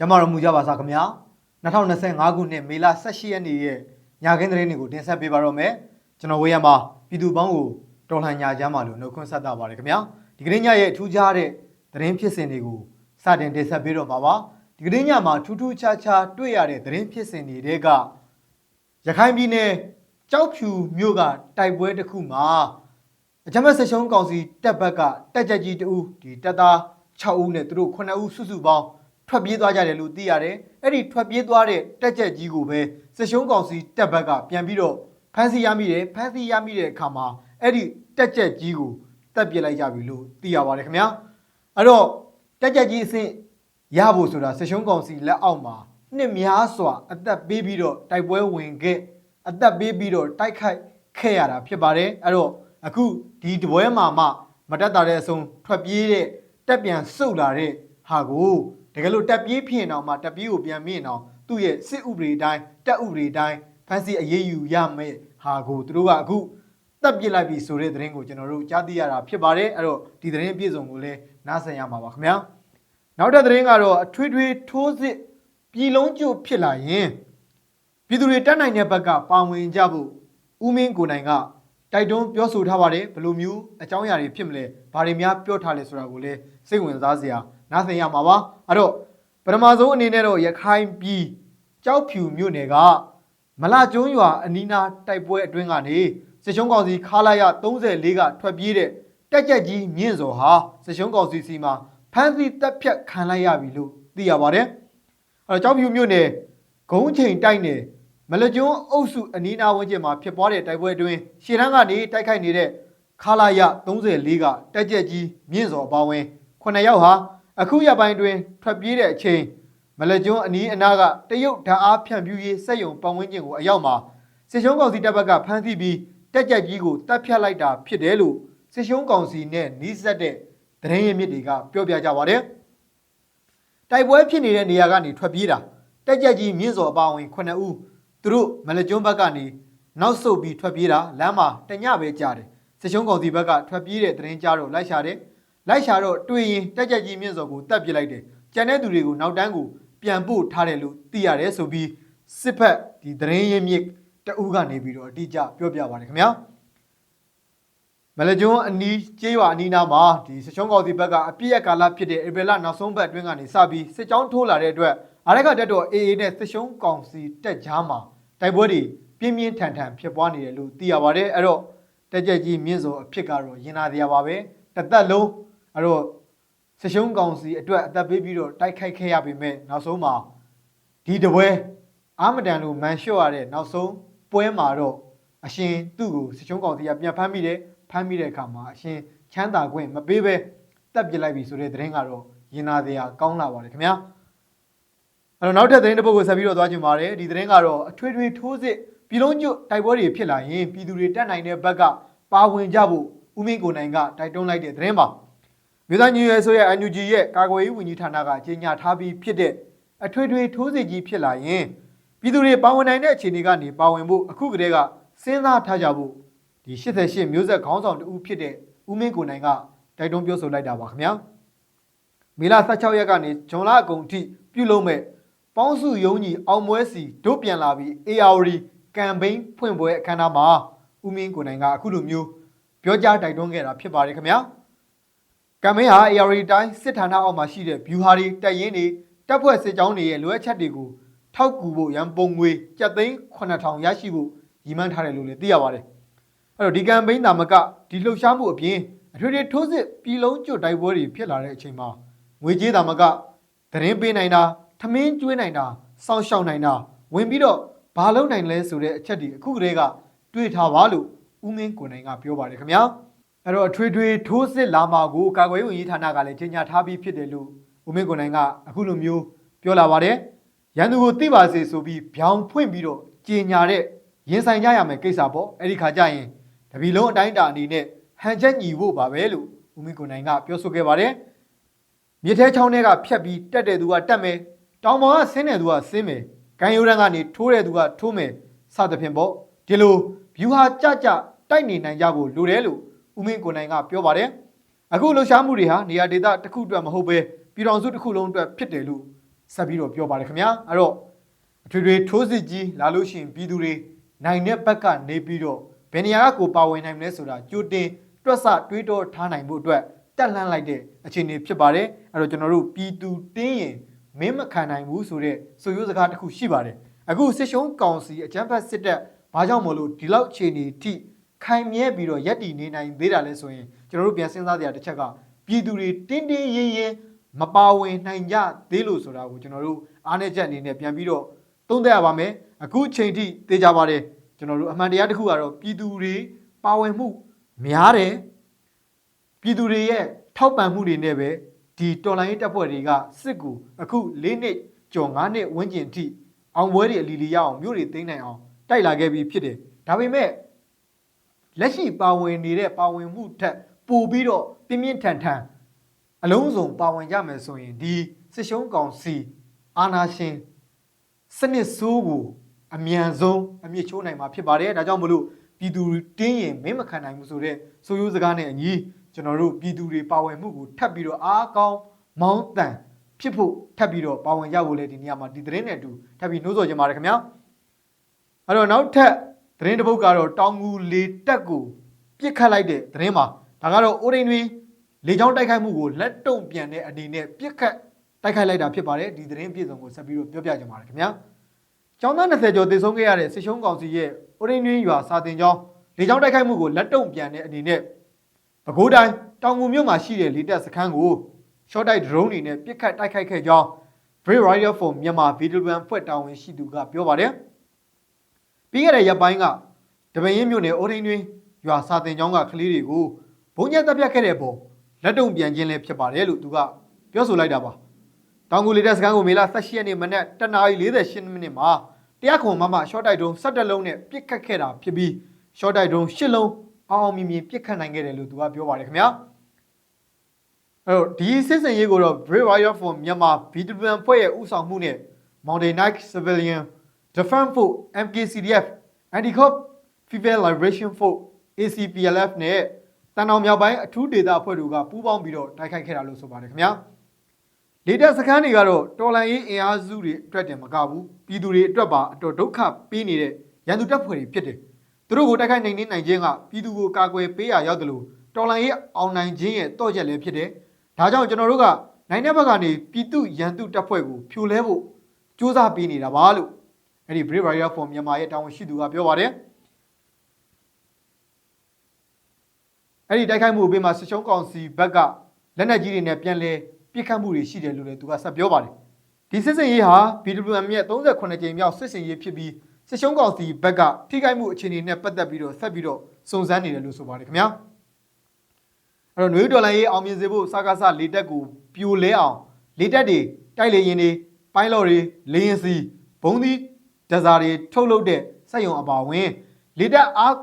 ကျမတော်မူကြပါစားခင်ဗျာ2025ခုနှစ်မေလ18ရက်နေ့ရဲ့ညခင်းသတင်းတွေကိုတင်ဆက်ပေးပါတော့မယ်ကျွန်တော်ဝေးရမှာပြည်သူပေါင်းကိုတော်လှန်ညာချမ်းပါလို့နှုတ်ခွန်းဆက်တာပါတယ်ခင်ဗျာဒီကနေ့ညရဲ့ထူးခြားတဲ့သတင်းဖြစ်စဉ်တွေကိုစတင်တင်ဆက်ပေးတော့မှာပါဒီကနေ့ညမှာထူးထူးခြားခြားတွေ့ရတဲ့သတင်းဖြစ်စဉ်တွေတဲကရခိုင်ပြည်နယ်ကြောက်ဖြူမြို့ကတိုက်ပွဲတစ်ခုမှာအကြမ်းဖက်ဆက်ရှုံးကောင်စီတပ်ဘက်ကတက်ကြက်ကြီးတူဒီတပ်သား6ဦးနဲ့သူတို့9ဦးစုစုပေါင်း ထွက်ပြေးသွားကြတယ်လို့သိရတယ်။အဲ့ဒီထွက်ပြေးသွားတဲ့တက်ကြက်ကြီးကိုပဲစစ်ရှုံးကောင်စီတပ်ဘက်ကပြန်ပြီးတော့ဖမ်းဆီးရမိတယ်။ဖမ်းဆီးရမိတဲ့အခါမှာအဲ့ဒီတက်ကြက်ကြီးကိုတပ်ပစ်လိုက်ကြပြီလို့သိရပါတယ်ခင်ဗျာ။အဲ့တော့တက်ကြက်ကြီးအဆင့်ရဖို့ဆိုတာစစ်ရှုံးကောင်စီလက်အောက်မှာနှစ်များစွာအသက်ပေးပြီးတော့တိုက်ပွဲဝင်ခဲ့အသက်ပေးပြီးတော့တိုက်ခိုက်ခဲ့ရတာဖြစ်ပါတယ်။အဲ့တော့အခုဒီတပွဲမှာမှမတက်တာတဲ့အဆုံးထွက်ပြေးတဲ့တက်ပြန်စုတ်လာတဲ့ဟာကို တကယ်လို့တက်ပြေးဖြစ်ရင်တော့မှတက်ပြေးကိုပြန်မြင့်အောင်သူ့ရဲ့စစ်ဥပဒေတိုင်းတက်ဥပဒေတိုင်းဖန်စီအရေးယူရမယ်ဟာကိုသူတို့ကအခုတက်ပြစ်လိုက်ပြီဆိုတဲ့သတင်းကိုကျွန်တော်တို့ကြားသိရတာဖြစ်ပါတယ်အဲ့တော့ဒီသတင်းအပြည့်စုံကိုလည်းနားဆင်ရမှာပါခင်ဗျာနောက်တဲ့သတင်းကတော့အထွေထွေထိုးစစ်ပြည်လုံးကျွတ်ဖြစ်လာရင်ပြည်သူတွေတက်နိုင်တဲ့ဘက်ကပါဝင်ကြဖို့ဦးမင်းကိုနိုင်ကတိုက်တွန်းပြောဆိုထားပါတယ်ဘယ်လိုမျိုးအကြောင်းအရာတွေဖြစ်မလဲဘာတွေများပြောထားလဲဆိုတာကိုလည်းစိတ်ဝင်စားစရာ နားဆင်ရမှာပါအဲ့တော့ပထမဆုံးအနေနဲ့တော့ရခိုင်ပြည်ကြောက်ဖြူမြို့နယ်ကမလာကျွန်းရွာအနီးနားတိုက်ပွဲအတွင်းကနေစစ်ရှုံးကောင်စီခါလာရ34ကထွက်ပြေးတဲ့တက်ကြက်ကြီးမြင့်စော်ဟာစစ်ရှုံးကောင်စီစီမှာဖမ်းဆီးတပ်ဖြတ်ခံလိုက်ရပြီလို့သိရပါတယ်အဲ့တော့ကြောက်ဖြူမြို့နယ်ဂုံးချိန်တိုက်နယ်မလကျွန်းအုပ်စုအနီးနားဝန်းကျင်မှာဖြစ်ပွားတဲ့တိုက်ပွဲအတွင်းရှေ့တန်းကနေတိုက်ခိုက်နေတဲ့ခါလာရ34ကတက်ကြက်ကြီးမြင့်စော်အပါဝင်9ယောက်ဟာ အခုရပိုင်းတွင်ထွက်ပြေးတဲ့အချိန်မလကျွန်းအနီးအနားကတရုတ်ဓာတ်အားဖြန့်ဖြူးရေးစက်ရုံပတ်ဝန်းကျင်ကိုအရောက်မှာစစ်ရှုံးကောင်စီတပ်ဘက်ကဖမ်းဆီးပြီးတက်ကြက်ကြီးကိုတပ်ဖြတ်လိုက်တာဖြစ်တယ်လို့စစ်ရှုံးကောင်စီနဲ့နှီးစပ်တဲ့သတင်းရင်းမြစ်တွေကပြောပြကြပါတယ်တိုက်ပွဲဖြစ်နေတဲ့နေရာကနေထွက်ပြေးတာတက်ကြက်ကြီးမြင့်စော်အပါဝင်9ဦးသူတို့မလကျွန်းဘက်ကနေနောက်ဆုတ်ပြီးထွက်ပြေးတာလမ်းမှာတညပဲကြားတယ်စစ်ရှုံးကောင်စီဘက်ကထွက်ပြေးတဲ့သတင်းကြားတော့လိုက်ရှာတယ် လိုက်ရှာတော့တွေ့ရင်တက်ကြက်ကြီးမြင့်စော်ကိုတက်ပစ်လိုက်တယ်။ကြံတဲ့သူတွေကိုနောက်တန်းကိုပြန်ပို့ထားတယ်လို့သိရတယ်ဆိုပြီးစစ်ဖက်ဒီသတင်းရင်းမြစ်တအူးကနေပြီးတော့အတိအကျပြောပြပါတယ်ခင်ဗျာ။မလကျွန်းအနီးကျေးရွာအနီးနားမှာဒီစချုံးကောက်စီဘက်ကအပြည့်ရကာလဖြစ်တဲ့ဧပြီလနောက်ဆုံးပတ်အတွင်းကနေစပြီးစစ်ကြောင်းထိုးလာတဲ့အတွက်အားရကတက်တော့ AA နဲ့စချုံးကောင်စီတက်ကြားမှာတိုက်ပွဲတွေပြင်းပြင်းထန်ထန်ဖြစ်ပွားနေတယ်လို့သိရပါတယ်။အဲ့တော့တက်ကြက်ကြီးမြင့်စော်အဖြစ်ကတော့ရင်နာတရားပါပဲ။တစ်သက်လုံး အဲ့တော့ဆရှုံးကောင်စီအတွက်အသက်ပေးပြီးတော့တိုက်ခိုက်ခဲ့ရပေမဲ့နောက်ဆုံးမှာဒီတပွဲအာမတန်လို့မန်လျှော့ရတဲ့နောက်ဆုံးပွဲမှာတော့အရှင်သူ့ကိုဆရှုံးကောင်စီကပြန်ဖမ်းမိတယ်ဖမ်းမိတဲ့အခါမှာအရှင်ချမ်းသာခွင့်မပေးပဲတက်ပစ်လိုက်ပြီဆိုတဲ့သတင်းကတော့ရင်နာစရာကောင်းလာပါတယ်ခင်ဗျာအဲ့တော့နောက်ထပ်သတင်းတစ်ပုဒ်ကိုဆက်ပြီးတော့သွားချင်ပါတယ်ဒီသတင်းကတော့အထွေထွေထိုးစစ်ပြည်လုံးကျွတ်တိုက်ပွဲတွေဖြစ်လာရင်ပြည်သူတွေတက်နိုင်တဲ့ဘက်ကပါဝင်ကြဖို့ဦးမင်းကိုနိုင်ကတိုက်တွန်းလိုက်တဲ့သတင်းပါ မြို့သားညီရွယ်ဆိုရဲ့ NUG ရဲ့ကာကွယ်ရေးဝန်ကြီးဌာနကကြေညာထားပြီးဖြစ်တဲ့အထွေထွေထိုးစစ်ကြီးဖြစ်လာရင်ပြည်သူတွေပါဝင်နိုင်တဲ့အခြေအနေကနေပါဝင်ဖို့အခုကတည်းကစဉ်းစားထားကြဖို့ဒီ88မျိုးဆက်ခေါင်းဆောင်တူဖြစ်တဲ့ဦးမင်းကိုနိုင်ကတိုက်တွန်းပြောဆိုလိုက်တာပါခင်ဗျာမေလ16ရက်ကနေဇွန်လအကုန်ထိပြုလုပ်မဲ့ပေါင်းစုယုံကြီးအောင်ပွဲစီတို့ပြန်လာပြီး ARD ကမ်ပိန်းဖွင့်ပွဲအခမ်းအနားမှာဦးမင်းကိုနိုင်ကအခုလိုမျိုးပြောကြားတိုက်တွန်းခဲ့တာဖြစ်ပါတယ်ခင်ဗျာ ကမ်မင်းဟာ AR တိုင်းစစ်ဌာနအောက်မှာရှိတဲ့ view ဟာတွေတက်ရင်တွေတပ်ဖွဲ့စစ်ကြောင်းတွေရဲ့လိုအပ်ချက်တွေကိုထောက်ကူဖို့ရန်ပုံငွေကျပ်သိန်း9000ရရှိဖို့ရည်မှန်းထားတယ်လို့လည်းသိရပါတယ်။အဲ့တော့ဒီကမ်ပိန်းတာမကဒီလှုပ်ရှားမှုအပြင်အထွေထွေထိုးစစ်ပြည်လုံးကျွတ်တိုက်ပွဲတွေဖြစ်လာတဲ့အချိန်မှာငွေကြေးတာမကသတင်းပေးနိုင်တာထမင်းကျွေးနိုင်တာစောင့်ရှောက်နိုင်တာဝင်ပြီးတော့ဘာလုပ်နိုင်လဲဆိုတဲ့အချက်တွေအခုကတည်းကတွေးထားပါလို့ဦးမင်းကိုနိုင်ကပြောပါတယ်ခင်ဗျာ။ အဲ့တော့အထွေထွေထိုးစစ်လာမှာကိုကာကွယ်ရေးဝန်ကြီးဌာနကလည်းကြေညာထားပြီးဖြစ်တယ်လို့ဦးမင်းကိုနိုင်ကအခုလိုမျိုးပြောလာပါတယ်။ရန်သူကိုသိပါစေဆိုပြီးဗျောင်ဖွင့်ပြီးတော့ကြေညာတဲ့ရင်ဆိုင်ကြရမယ်ကိစ္စပေါ့။အဲ့ဒီခါကျရင်တပီလုံးအတိုင်းအတာအနေနဲ့ဟန်ချက်ညီဖို့ပါပဲလို့ဦးမင်းကိုနိုင်ကပြောဆိုခဲ့ပါတယ်။မြေထဲချောင်းထဲကဖြတ်ပြီးတက်တဲ့သူကတက်မယ်။တောင်ပေါ်ကဆင်းတဲ့သူကဆင်းမယ်။ကန်ယိုရန်ကနေထိုးတဲ့သူကထိုးမယ်စသဖြင့်ပေါ့။ဒီလိုဘ ᱹ ဟာကြကြတိုက်နေနိုင်ကြဖို့လိုတယ်လို့ ဦးမင်းကိုနိုင်ကပြောပါတယ်အခုလှုပ်ရှားမှုတွေဟာနေရာဒေသတစ်ခုအတွက်မဟုတ်ပဲပြည်တော်စုတစ်ခုလုံးအတွက်ဖြစ်တယ်လို့ဆက်ပြီးတော့ပြောပါတယ်ခင်ဗျာအဲ့တော့အထွေထွေထိုးစစ်ကြီးလာလို့ရှိရင်ပြည်သူတွေနိုင်တဲ့ဘက်ကနေပြီးတော့ဘယ်နေရာကကိုပါဝင်နိုင်မလဲဆိုတာကြိုတင်တွက်ဆတွေးတောထားနိုင်ဖို့အတွက်တက်လှမ်းလိုက်တဲ့အခြေအနေဖြစ်ပါတယ်အဲ့တော့ကျွန်တော်တို့ပြည်သူတင်းရင်မင်းမခံနိုင်ဘူးဆိုတဲ့ဆိုရိုးစကားတစ်ခုရှိပါတယ်အခုစစ်ရှုံးကောင်စီအကြမ်းဖက်စစ်တပ်ဘာကြောင့်မလို့ဒီလောက်အခြေအနေထိ ခိုင်မြဲပြီးတော့ရက်တည်နေနိုင်သေးတာလဲဆိုရင်ကျွန်တော်တို့ပြန်စဉ်းစားကြရတစ်ချက်ကပြည်သူတွေတင်းတင်းရင်းရင်းမပါဝင်နိုင်ကြသေးလို့ဆိုတာကိုကျွန်တော်တို့အားနည်းချက်အနေနဲ့ပြန်ပြီးတော့သုံးသပ်ရပါမယ်အခုချိန်ထိသိကြပါတယ်ကျွန်တော်တို့အမှန်တရားတစ်ခုကတော့ပြည်သူတွေပါဝင်မှုများတယ်ပြည်သူတွေရဲ့ထောက်ပံ့မှုတွေနဲ့ပဲဒီတော်လိုင်းရေးတပ်ဖွဲ့တွေကစစ်ကူအခု၄နှစ်ကျော်၅နှစ်ဝန်းကျင်အထိအောင်ပွဲတွေအလီလီရအောင်မြို့တွေသိမ်းနိုင်အောင်တိုက်လာခဲ့ပြီးဖြစ်တယ်ဒါပေမဲ့ လက်ရှိပါဝင်နေတဲ့ပါဝင်မှုထက်ပိုပြီးတော့ပြင်းပြင်းထန်ထန်အလုံးစုံပါဝင်ကြမယ်ဆိုရင်ဒီစစ်ရှုံးကောင်စီအာနာရှင်စနစ်ဆိုးကိုအမြန်ဆုံးအမြင့်ချိုးနိုင်မှာဖြစ်ပါတယ်ဒါကြောင့်မလို့ပြည်သူတင်းရင်မင်းမခံနိုင်ဘူးဆိုတော့ဆိုရိုးစကားနဲ့အညီကျွန်တော်တို့ပြည်သူတွေပါဝင်မှုကိုထပ်ပြီးတော့အားကောင်းမောင်းတန်ဖြစ်ဖို့ထပ်ပြီးတော့ပါဝင်ကြဖို့လေဒီနေရာမှာဒီသတင်းနဲ့အတူထပ်ပြီးနှိုးဆော်ကြပါတယ်ခင်ဗျာအဲ့တော့နောက်ထပ် သတင်းတစ်ပုဒ်ကတော့တောင်ငူလေတက်ကိုပြစ်ခတ်လိုက်တဲ့သတင်းမှာဒါကတော့အိုရင်တွင်လေကြောင်းတိုက်ခိုက်မှုကိုလက်တုံပြန်တဲ့အနေနဲ့ပြစ်ခတ်တိုက်ခိုက်လိုက်တာဖြစ်ပါတယ်ဒီသတင်းပြည့်စုံကိုဆက်ပြီးတော့ပြောပြကြပါမယ်ခင်ဗျာကျောင်းသား20ကျော်တည်ဆုံးခဲ့ရတဲ့စစ်ရှုံးကောင်စီရဲ့အိုရင်းတွင်းရွာစာတင်ကျောင်းလေကြောင်းတိုက်ခိုက်မှုကိုလက်တုံပြန်တဲ့အနေနဲ့ပဲခူးတိုင်းတောင်ငူမြို့မှာရှိတဲ့လေတပ်စခန်းကို short type drone တွေနဲ့ပစ်ခတ်တိုက်ခိုက်ခဲ့ကြောင်း Brave Rider for မြန်မာ Veteran ဖွဲ့တာဝန်ရှိသူကပြောပါတယ်။ ပြီးခဲ့တဲ့ရက်ပိုင်းကတပင်းရင်မြို့နယ်အိုရင်းတွင်းရွာစာတင်ကျောင်းကကလေးတွေကိုဘုံညက်တပ်ပြတ်ခဲ့တဲ့ပုံလက်တုံပြန်ခြင်းလည်းဖြစ်ပါတယ်လို့သူကပြောဆိုလိုက်တာပါ။တောင်ကူလေတပ်စခန်းကိုမေလ18ရက်နေ့မနက်တနာရီ48မိနစ်မှာတရားခွန်မမ short type drone 17လုံးနဲ့ပစ်ခတ်ခဲ့တာဖြစ်ပြီး short type drone 10လုံးအောင်အောင်မြင်မြင်ပစ်ခတ်နိုင်ခဲ့တယ်လို့သူကပြောပါတယ်ခင်ဗျာအဲ့တော့ဒီစစ်စင်ရေးကိုတော့ Brave Warrior for မြန်မာ VWN ဖွဲ့ရဲ့ဥဆောင်မှုနဲ့ Mountain Knight Civilian Defense Force MKCDF Anti-Cop Female Liberation Force ACPLF နဲ့တန်အောင်မြောက်ပိုင်းအထူးဒေသအဖွဲ့တို့ကပူးပေါင်းပြီးတော့တိုက်ခိုက်ခဲ့တာလို့ဆိုပါတယ်ခင်ဗျာလေတပ်စခန်းတွေကတော့တော်လန်ရေးအင်အားစုတွေအတွက်တင်မကဘူးပြည်သူတွေအတွက်ပါအတော်ဒုက္ခပေးနေတဲ့ရန်သူတပ်ဖွဲ့တွေဖြစ်တယ်သူတို့ကိုတိုက်ခိုက်နိုင်နေနိုင်ခြင်းကပြည်သူကိုကာကွယ်ပေးရရောက်တယ်လို့တော်လန်ရေးအောင်နိုင်ခြင်းရဲ့တော့ချက်လည်းဖြစ်တယ်ဒါကြောင့်ကျွန်တော်တို့ကနိုင်တဲ့ဘက်ကနေပြည်သူရန်သူတပ်ဖွဲ့ကိုဖြိုလဲဖို့စ조사ပေးနေတာပါလို့ အဲ့ဒီ Brave Warrior for မြန်မာရဲ့တာဝန်ရှိသူကပြောပါတယ်အဲ့ဒီတိုက်ခိုက်မှုအပြင်မှာစစ်ရှုံးကောင်စီဘက်ကလက်နက်ကြီးတွေနဲ့ပြန်လဲပြစ်ခတ်မှုတွေရှိတယ်လို့လည်းသူကဆက်ပြောပါတယ်ဒီစစ်စင်ရေးဟာ BWM ရဲ့38ကြိမ်မြောက်စစ်စင်ရေးဖြစ်ပြီးစစ်ရှုံးကောင်စီဘက်ကထိခိုက်မှုအခြေအနေနဲ့ပတ်သက်ပြီးတော့ဆက်ပြီးတော့စုံစမ်းနေတယ်လို့ဆိုပါတယ်ခင်ဗျာအဲ့တော့နွေဦးဒေါ်လာရေးအောင်မြင်စေဖို့စကားစလေတက်ကိုပြိုလဲအောင်လေတက်တွေတိုက်လေရင်တွေပိုင်းလော်တွေလေရင်စီဘုံသီး ဒဇာတွေထုတ်လုပ်တဲ့စက်ရုံအပါအဝင်လေတက်အား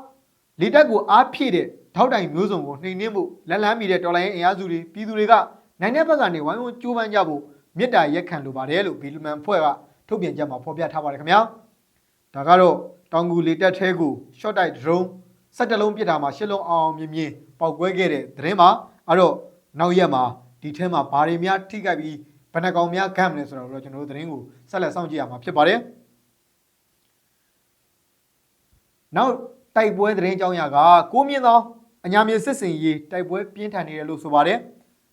လေတက်ကိုအားဖြည့်တဲ့ထောက်တိုင်မျိုးစုံကိုနှိမ်နှင်းမှုလက်လန်းမီတဲ့ဒေါ်လာရေးအင်အားစုတွေပြည်သူတွေကနိုင်တဲ့ဘက်ကနေဝိုင်းဝန်းကြိုးပမ်းကြဖို့မေတ္တာရက်ခံလိုပါတယ်လို့ဘီလူမန်ဖွဲ့ကထုတ်ပြန်ချက်မှာဖော်ပြထားပါတယ်ခင်ဗျာဒါကတော့တောင်ကူလေတက်ထဲကို short type drone 17လုံးပစ်တာမှာ10လုံးအောင်အောင်မြင်မြင်ပေါက်ကွဲခဲ့တဲ့သတင်းမှာအဲ့တော့နောက်ရက်မှာဒီထဲမှာဘာတွေများထိခိုက်ပြီးဘယ်နှကောင်များခံမလဲဆိုတော့ကျွန်တော်တို့သတင်းကိုဆက်လက်စောင့်ကြည့်ရမှာဖြစ်ပါတယ် နောက်တိုက်ပွဲသတင်းကြောင်းရာကကိုမြင့်သောအညာမြေစစ်စင်ရေးတိုက်ပွဲပြင်းထန်နေတယ်လို့ဆိုပါတယ်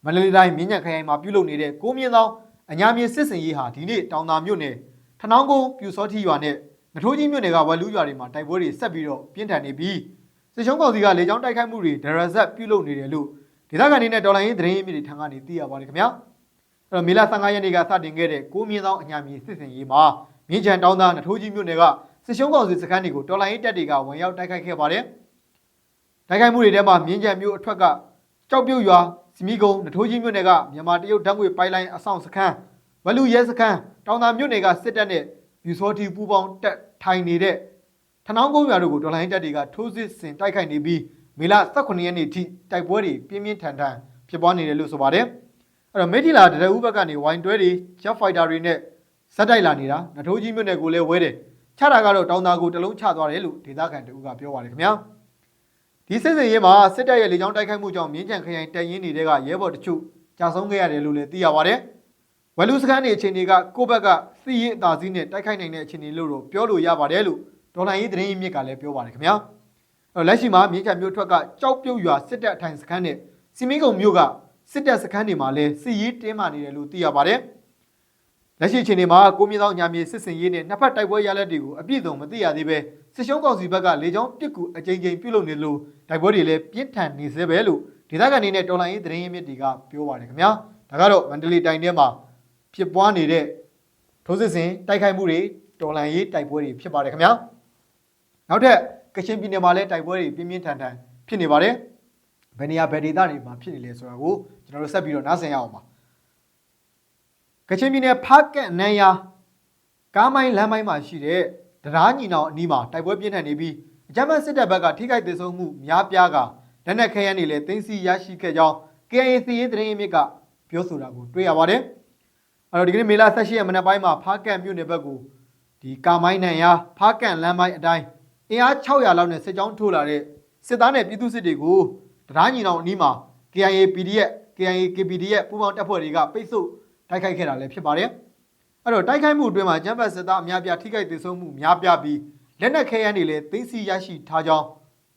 မန္တလေးတိုင်းမြင်းညံခရိုင်မှာပြုလုပ်နေတဲ့ကိုမြင့်သောအညာမြေစစ်စင်ရေးဟာဒီနေ့တောင်သာမြို့နယ်ထနောင်းကုန်းပြူစောတိရွာနဲ့နထိုးကြီးမြို့နယ်ကဝက်လူးရွာတွေမှာတိုက်ပွဲတွေဆက်ပြီးတော့ပြင်းထန်နေပြီးစစ်ရှုံးကောင်စီကလေကြောင်းတိုက်ခိုက်မှုတွေဒရဇက်ပြုလုပ်နေတယ်လို့ဒေသခံတွေနဲ့တော်လိုင်းရေးသတင်းရင်းမြစ်တွေထံကနေသိရပါတယ်ခင်ဗျာအဲ့တော့မေလ15ရက်နေ့ကစတင်ခဲ့တဲ့ကိုမြင့်သောအညာမြေစစ်စင်ရေးမှာမြင်းချံတောင်သာနထိုးကြီးမြို့နယ်က စစ်ရှုံးကောင်စီစခန်းတွေကိုတော်လိုင်းရေးတပ်တွေကဝင်ရောက်တိုက်ခိုက်ခဲ့ပါတယ်တိုက်ခိုက်မှုတွေထဲမှာမြင်းချံမြို့အထွက်ကကြောက်ပြုတ်ရွာစီမီကုန်းနထိုးကြီးမြို့နယ်ကမြန်မာတရုတ်ဓာတ်ငွေပိုက်လိုင်းအဆောင်စခန်းဝလူရဲစခန်းတောင်သာမြို့နယ်ကစစ်တပ်နဲ့ယူစောတီပူပေါင်းတက်ထိုင်နေတဲ့ထနောင်းကုန်းရွာတို့ကိုဒေါ်လာရင်းတပ်တွေကထိုးစစ်ဆင်တိုက်ခိုက်နေပြီးမေလ18ရက်နေ့ထိတိုက်ပွဲတွေပြင်းပြင်းထန်ထန်ဖြစ်ပွားနေတယ်လို့ဆိုပါတယ်အဲ့တော့မေထီလာတရဦးဘက်ကနေဝိုင်တွဲတွေ jet fighter တွေနဲ့ဇက်တိုက်လာနေတာနထိုးကြီးမြို့နယ်ကိုလည်းဝဲတယ် ချတာကတော့တောင်သာကိုတလုံးချသွားတယ်လို့ဒေသခံတဦးကပြောပါတယ်ခင်ဗျာဒီစစ်စင်ရေးမှာစစ်တပ်ရဲ့လေကြောင်းတိုက်ခိုက်မှုကြောင့်မြင်းကြံခရိုင်တပ်ရင်းတွေကရဲဘော်တချို့ကြာဆုံးခဲ့ရတယ်လို့လည်းသိရပါတယ်ဝယ်လူစကန်တွေအခြေအနေကကိုယ့်ဘက်ကစီရေးအသာစီးနဲ့တိုက်ခိုက်နိုင်တဲ့အခြေအနေလို့တော့ပြောလို့ရပါတယ်လို့ဒေါ်လာရေးသတင်းရင်းမြစ်ကလည်းပြောပါတယ်ခင်ဗျာအဲ့တော့လက်ရှိမှာမြင်းချံမြို့ထွက်ကကြောက်ပြုတ်ရွာစစ်တပ်အထိုင်စခန်းနဲ့စီမင်းကုံမြို့ကစစ်တပ်စခန်းတွေမှာလည်းစီရေးတင်းမာနေတယ်လို့သိရပါတယ် လက်ရှိအခြေအနေမှာကိုမြင့်သောညာမြေစစ်စင်ရေးနဲ့နှစ်ဖက်တိုက်ပွဲရလဒ်တွေကိုအပြည့်အစုံမသိရသေးပဲစစ်ရှုံးကောင်စီဘက်ကလေကြောင်းတစ်ကူအကြိမ်ကြိမ်ပြုတ်လုပ်နေလို့တိုက်ပွဲတွေလည်းပြင်းထန်နေသေးပဲလို့ဒေသခံတွေနဲ့တော်လိုင်းရေးသတင်းရင်းမြစ်တွေကပြောပါတယ်ခင်ဗျာဒါကတော့မန္တလေးတိုင်းထဲမှာဖြစ်ပွားနေတဲ့ထိုးစစ်ဆင်တိုက်ခိုက်မှုတွေတော်လန်ရေးတိုက်ပွဲတွေဖြစ်ပါတယ်ခင်ဗျာနောက်ထပ်ကချင်ပြည်နယ်မှာလည်းတိုက်ပွဲတွေပြင်းပြင်းထန်ထန်ဖြစ်နေပါတယ်ဘယ်နေရာဘယ်ဒေသတွေမှာဖြစ်နေလဲဆိုတာကိုကျွန်တော်တို့ဆက်ပြီးတော့နားဆင်ရအောင်ပါ ကချင်ပြည်နယ်ဖားကန့်နန်းယာကားမိုင်းလမ်းမိုင်းမှာရှိတဲ့တရားညီနောင်အနီးမှာတိုက်ပွဲပြင်းထန်နေပြီးအကြမ်းဖက်စစ်တပ်ဘက်ကထိခိုက်ဒေဆုံးမှုများပြားကလက်နက်ခဲယမ်းတွေလည်းတင်းစီရရှိခဲ့ကြောင်း KAA စီရေးသတင်းရင်းမြစ်ကပြောဆိုတာကိုတွေ့ရပါတယ်အဲ့တော့ဒီကနေ့မေလ18ရက်မနက်ပိုင်းမှာဖားကန့်မြို့နယ်ဘက်ကိုဒီကာမိုင်းနံရဖားကန့်လမ်းပိုင်းအတိုင်းအင်အား600လောက်နဲ့စစ်ကြောင်းထိုးလာတဲ့စစ်သားနဲ့ပြည်သူစစ်တွေကိုတရားညီနောင်အနီးမှာ KIA PDF KIA KPD ရဲ့ပူးပေါင်းတပ်ဖွဲ့တွေကပိတ်ဆို့ တိုက်ခိုက်ခဲ့တာလည်းဖြစ်ပါတယ်။အဲ့တော့တိုက်ခိုက်မှုအတွင်းမှာကျန်းဖတ်စစ်သားအများပြားထိခိုက်ဒေဆုံးမှုများပြားပြီးလက်နက်ခဲယမ်းတွေလည်းသိမ်းဆည်းရရှိထားကြောင်း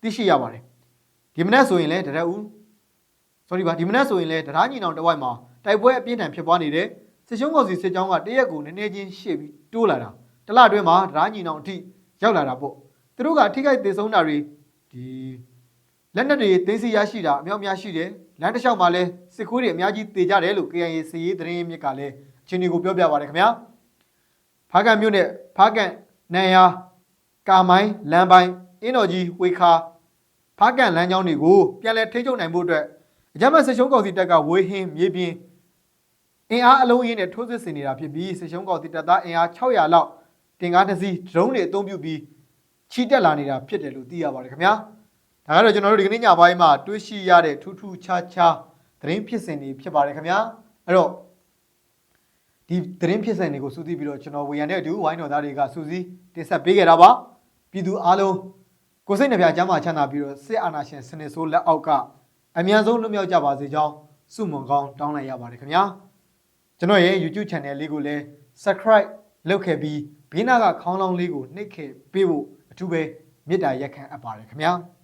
သိရှိရပါတယ်။ဒီမနေ့ဆိုရင်လည်းတရက်ဦး sorry ပါဒီမနေ့ဆိုရင်လည်းတရားညီနောင်တစ်ဝိုက်မှာတိုက်ပွဲအပြင်းထန်ဖြစ်ပွားနေတဲ့စစ်ရှုံးကောင်စီစစ်ကြောင်းကတရက်ကိုနည်းနည်းချင်းရှေ့ပြီးတိုးလာတာတလအတွင်းမှာဒရာညီနောင်အထိရောက်လာတာပေါ့သူတို့ကထိခိုက်သေးဆုံးတာတွေဒီလက်နက်တွေသိမ်းဆီးရရှိတာအများအများရှိတယ် လမ်းတစ်လျှောက်မှာလဲစစ်ခိုးတွေအများကြီးတေကြတယ်လို့ KIA စီရေးသတင်းမြစ်ကလည်းအချင်းတွေကိုပြောပြပါတယ်ခင်ဗျာဖားကန်မြို့နယ်ဖားကန်နန်ယာကာမိုင်းလမ်းပိုင်းအင်းတော်ကြီးဝေခါဖားကန်လမ်းကြောင်းတွေကိုပြန်လည်ထိန်းချုပ်နိုင်ဖို့အတွက်အကြမ်းဖက်စစ်ရှုံးကောင်စီတပ်ကဝေဟင်းမြေပြင်အင်အားအလုံးရင်းနဲ့ထိုးစစ်ဆင်နေတာဖြစ်ပြီးစစ်ရှုံးကောင်စီတပ်သားအင်အား600လောက်တင်ကားတစ်စီးဒရုန်းတွေအသုံးပြုပြီးချီတက်လာနေတာဖြစ်တယ်လို့သိရပါတယ်ခင်ဗျာ ဒါကတော့ကျွန်တော်တို့ဒီကနေ့ညပိုင်းမှာတွေးရှိရတဲ့ထူးထူးခြားခြားသတင်းဖြစ်စဉ်တွေဖြစ်ပါတယ်ခင်ဗျာအဲ့တော့ဒီသတင်းဖြစ်စဉ်တွေကိုစူးစီးပြီးတော့ကျွန်တော်ဝေရန်တဲ့အတူဝိုင်းတော်သားတွေကစူးစီးတင်ဆက်ပေးခဲ့တာပါပြည်သူအားလုံးကိုယ်စိတ်နှပြချမ်းသာချမ်းသာပြီးတော့စစ်အာဏာရှင်စနစ်ဆိုးလက်အောက်ကအမြန်ဆုံးလွတ်မြောက်ကြပါစေကြောင်းဆုမွန်ကောင်းတောင်းလိုက်ရပါတယ်ခင်ဗျာကျွန်တော်ရဲ့ YouTube channel လေးကိုလည်း subscribe လုပ်ခဲ့ပြီးဘေးနားကခေါင်းလောင်းလေးကိုနှိပ်ခဲ့ပေးဖို့အထူးပဲမေတ္တာရက်ခံအပ်ပါတယ်ခင်ဗျာ။